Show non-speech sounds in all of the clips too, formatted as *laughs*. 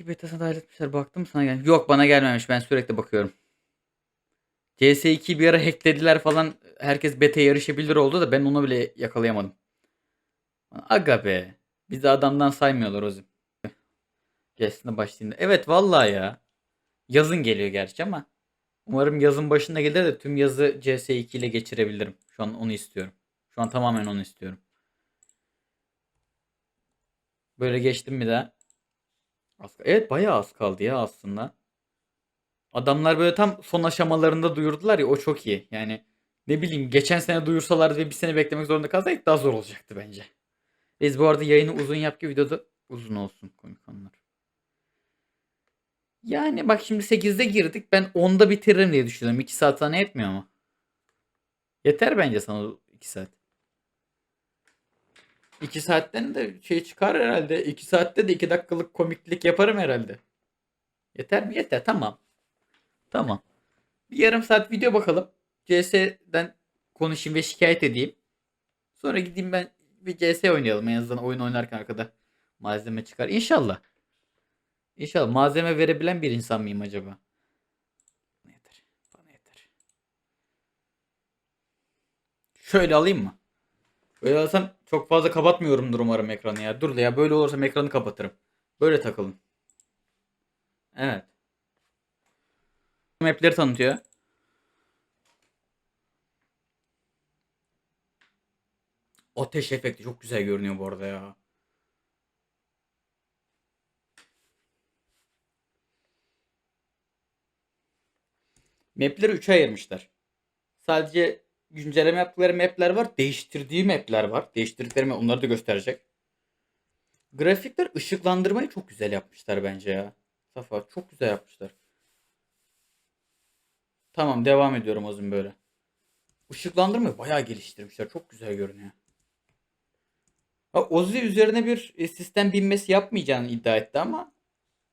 CS2 betasına dahil etmişler. Baktım sana gel. Yok bana gelmemiş. Ben sürekli bakıyorum. CS2 bir ara hacklediler falan. Herkes beta yarışabilir oldu da ben onu bile yakalayamadım. Aga be. Bizi adamdan saymıyorlar Ozim. Gelsin başlayayım. Evet vallahi ya. Yazın geliyor gerçi ama. Umarım yazın başında gelir de tüm yazı CS2 ile geçirebilirim. Şu an onu istiyorum. Şu an tamamen onu istiyorum. Böyle geçtim bir daha. Az, evet bayağı az kaldı ya aslında. Adamlar böyle tam son aşamalarında duyurdular ya o çok iyi. Yani ne bileyim geçen sene duyursalardı ve bir sene beklemek zorunda kalsaydık daha zor olacaktı bence. Biz bu arada yayını uzun yap ki videoda uzun olsun komik anlar. Yani bak şimdi 8'de girdik. Ben 10'da bitiririm diye düşünüyorum. 2 saat sana yetmiyor mu? Yeter bence sana 2 saat. 2 saatten de şey çıkar herhalde. 2 saatte de 2 dakikalık komiklik yaparım herhalde. Yeter mi? Yeter. Tamam. Tamam. Bir yarım saat video bakalım. CS'den konuşayım ve şikayet edeyim. Sonra gideyim ben bir CS oynayalım. En azından oyun oynarken arkada malzeme çıkar. İnşallah. İnşallah malzeme verebilen bir insan mıyım acaba? Yeter. Bana yeter. Şöyle alayım mı? Böyle alsam çok fazla kapatmıyorumdur umarım ekranı ya. Dur ya böyle olursa ekranı kapatırım. Böyle takılın. Evet. Map'leri tanıtıyor. Ateş efekti çok güzel görünüyor bu arada ya. Map'leri 3'e ayırmışlar. Sadece güncelleme yaptıkları map'ler var. Değiştirdiği map'ler var. Değiştirdikleri map onları da gösterecek. Grafikler ışıklandırmayı çok güzel yapmışlar bence ya. Safa çok güzel yapmışlar. Tamam devam ediyorum zaman böyle. Işıklandırmayı bayağı geliştirmişler. Çok güzel görünüyor. Ha, Ozzy üzerine bir e, sistem binmesi yapmayacağını iddia etti ama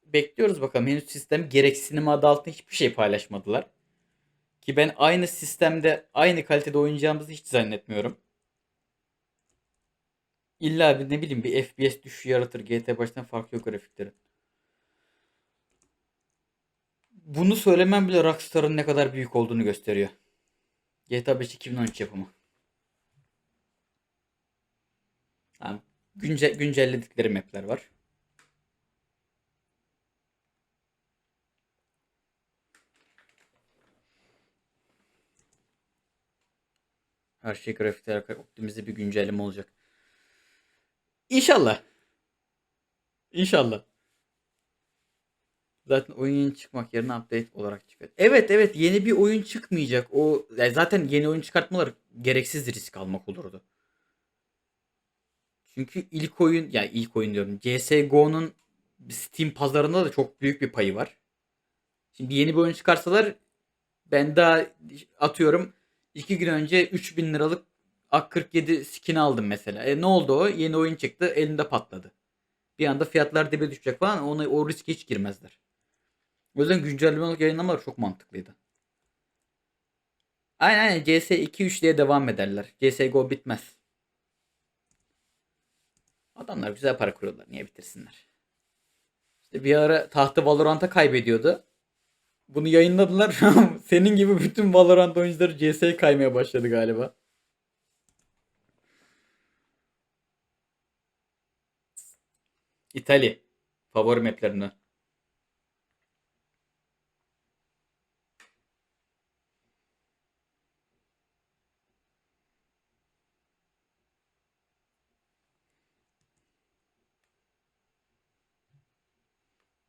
bekliyoruz bakalım. Henüz sistem gereksinim adı altında hiçbir şey paylaşmadılar. Ki ben aynı sistemde aynı kalitede oynayacağımızı hiç zannetmiyorum. İlla bir ne bileyim bir FPS düşüşü yaratır. GT baştan farkı yok grafiklerin. Bunu söylemem bile Rockstar'ın ne kadar büyük olduğunu gösteriyor. GTA 5 2013 yapımı. Tamam. Günce, güncelledikleri mapler var. Her şey grafikler optimize bir güncelleme olacak. İnşallah. İnşallah. Zaten oyun çıkmak yerine update olarak çıkıyor. Evet evet yeni bir oyun çıkmayacak. O yani zaten yeni oyun çıkartmaları gereksiz risk almak olurdu. Çünkü ilk oyun yani ilk oyun diyorum. CS:GO'nun Steam pazarında da çok büyük bir payı var. Şimdi yeni bir oyun çıkarsalar ben daha atıyorum 2 gün önce 3000 liralık AK-47 skin aldım mesela. E ne oldu o? Yeni oyun çıktı elinde patladı. Bir anda fiyatlar dibe düşecek falan ona o riske hiç girmezler. O yüzden güncelleme olarak yayınlamalar çok mantıklıydı. Aynen aynen CS 2-3 diye devam ederler. CSGO bitmez. Adamlar güzel para kuruyorlar. Niye bitirsinler? İşte bir ara tahtı Valorant'a kaybediyordu. Bunu yayınladılar. *laughs* Senin gibi bütün Valorant oyuncuları CS'ye kaymaya başladı galiba. İtalya. Favori maplerinden.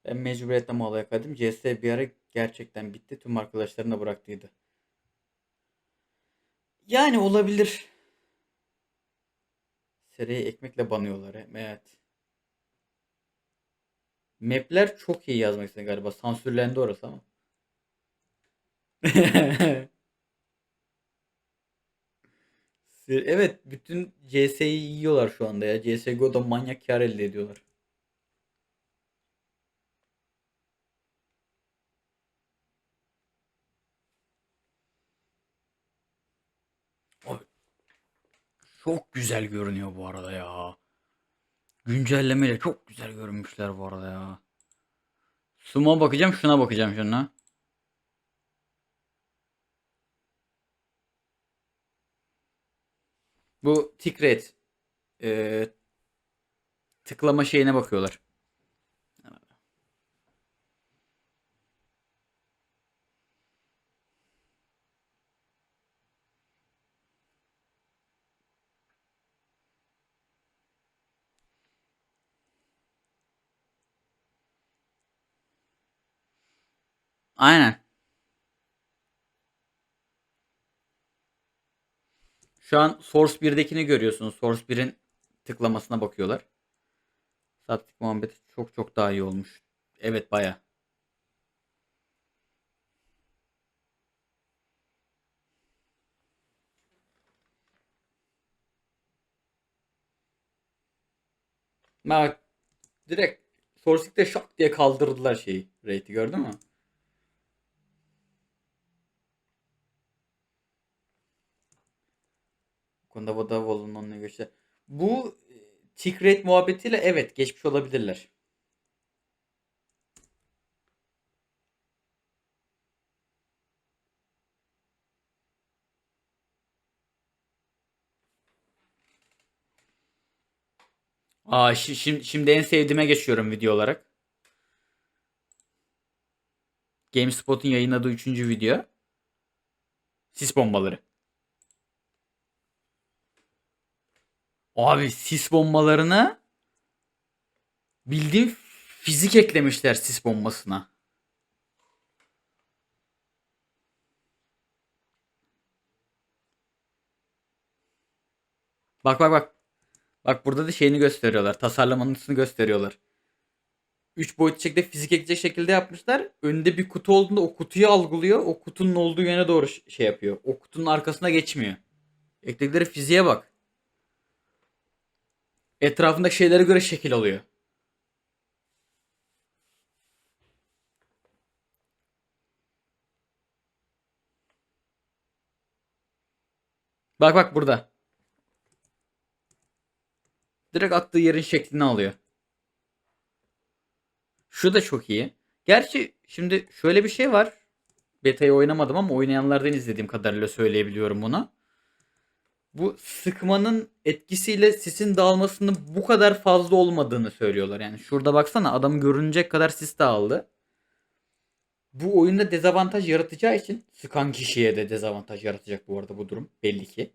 Ben mecburiyetle molaya kaydım. CS bir ara gerçekten bitti. Tüm arkadaşlarım da bıraktıydı. Yani olabilir. Seriye ekmekle banıyorlar. he. Evet. Map'ler çok iyi yazmak istedi galiba. Sansürlendi orası ama. *laughs* Evet, bütün CS'yi yiyorlar şu anda ya. CS:GO'da manyak kar elde ediyorlar. Çok güzel görünüyor bu arada ya. Güncellemeyle çok güzel görünmüşler bu arada ya. Sumo bakacağım şuna bakacağım şuna. Bu tick rate eee, tıklama şeyine bakıyorlar. Aynen. Şu an Source 1'dekini görüyorsunuz. Source 1'in tıklamasına bakıyorlar. Sattık muhabbeti çok çok daha iyi olmuş. Evet baya. Bak direkt Source'likte şak diye kaldırdılar şeyi. Rate'i gördün mü? Konuda Vodavo'nun onunla geçti. Bu e, tick rate muhabbetiyle evet geçmiş olabilirler. Aa şi- şimdi, şimdi en sevdiğime geçiyorum video olarak. GameSpot'un yayınladığı 3. video. Sis bombaları. Abi sis bombalarına bildiğin fizik eklemişler sis bombasına. Bak bak bak. Bak burada da şeyini gösteriyorlar. Tasarlamasını gösteriyorlar. 3 boyutlu şekilde fizik ekleyecek şekilde yapmışlar. Önünde bir kutu olduğunda o kutuyu algılıyor. O kutunun olduğu yöne doğru şey yapıyor. O kutunun arkasına geçmiyor. Ekledikleri fiziğe bak. Etrafındaki şeylere göre şekil alıyor. Bak bak burada. Direkt attığı yerin şeklini alıyor. Şu da çok iyi. Gerçi şimdi şöyle bir şey var. Beta'yı oynamadım ama oynayanlardan izlediğim kadarıyla söyleyebiliyorum bunu. Bu sıkmanın etkisiyle sisin dağılmasının bu kadar fazla olmadığını söylüyorlar. Yani şurada baksana adam görünecek kadar sis dağıldı. Bu oyunda dezavantaj yaratacağı için sıkan kişiye de dezavantaj yaratacak bu arada bu durum belli ki.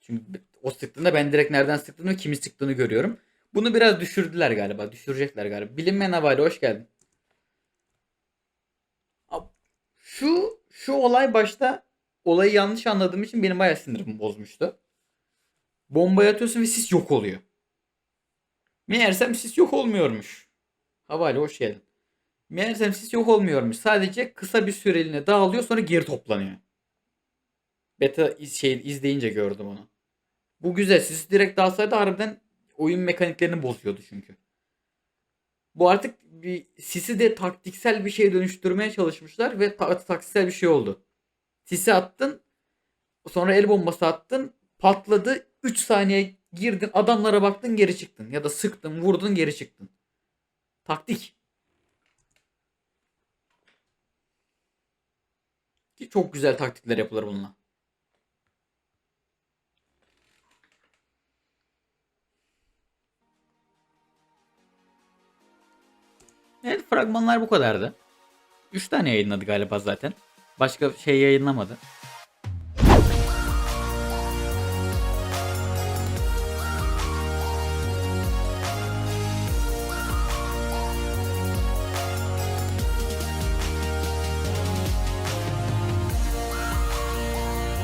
Çünkü o sıktığında ben direkt nereden sıktığını ve kimi sıktığını görüyorum. Bunu biraz düşürdüler galiba. Düşürecekler galiba. Bilinmeyen havayla hoş geldin. Şu şu olay başta olayı yanlış anladığım için benim bayağı sinirimi bozmuştu. Bombayı atıyorsun ve sis yok oluyor. Meğersem sis yok olmuyormuş. Havayla hoş geldin. Meğersem sis yok olmuyormuş. Sadece kısa bir süreliğine dağılıyor sonra geri toplanıyor. Beta şey izleyince gördüm onu. Bu güzel. Sis direkt dağılsaydı harbiden oyun mekaniklerini bozuyordu çünkü. Bu artık bir sisi de taktiksel bir şeye dönüştürmeye çalışmışlar ve ta- taktiksel bir şey oldu. Sisi attın sonra el bombası attın patladı 3 saniye girdin adamlara baktın geri çıktın ya da sıktın vurdun geri çıktın. Taktik. Ki çok güzel taktikler yapılır bununla. Evet fragmanlar bu kadardı. 3 tane yayınladı galiba zaten. Başka şey yayınlamadı.